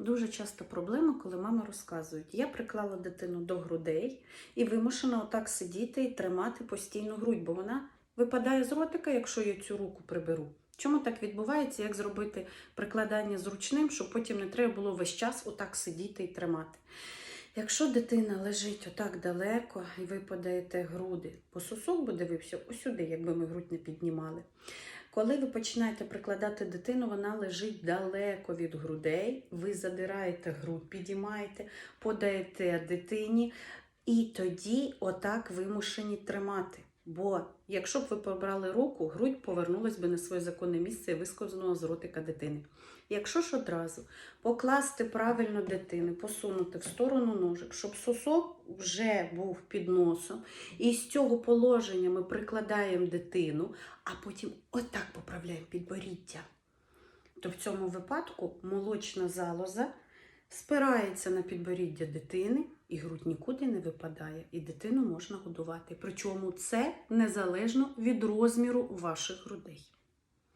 Дуже часто проблема, коли мами розказують, я приклала дитину до грудей і вимушена отак сидіти і тримати постійно грудь, бо вона випадає з ротика, якщо я цю руку приберу. Чому так відбувається? Як зробити прикладання зручним, щоб потім не треба було весь час отак сидіти і тримати? Якщо дитина лежить отак далеко і ви подаєте груди, бо сосок би дивився усюди, якби ми грудь не піднімали. Коли ви починаєте прикладати дитину, вона лежить далеко від грудей, ви задираєте грудь, підіймаєте, подаєте дитині, і тоді отак вимушені тримати. Бо якщо б ви побрали руку, грудь повернулась би на своє законне місце і висковзнула з ротика дитини. Якщо ж одразу покласти правильно дитини, посунути в сторону ножик, щоб сосок вже був під носом, і з цього положення ми прикладаємо дитину, а потім отак поправляємо підборіддя, то в цьому випадку молочна залоза спирається на підборіддя дитини, і грудь нікуди не випадає, і дитину можна годувати. Причому це незалежно від розміру ваших грудей.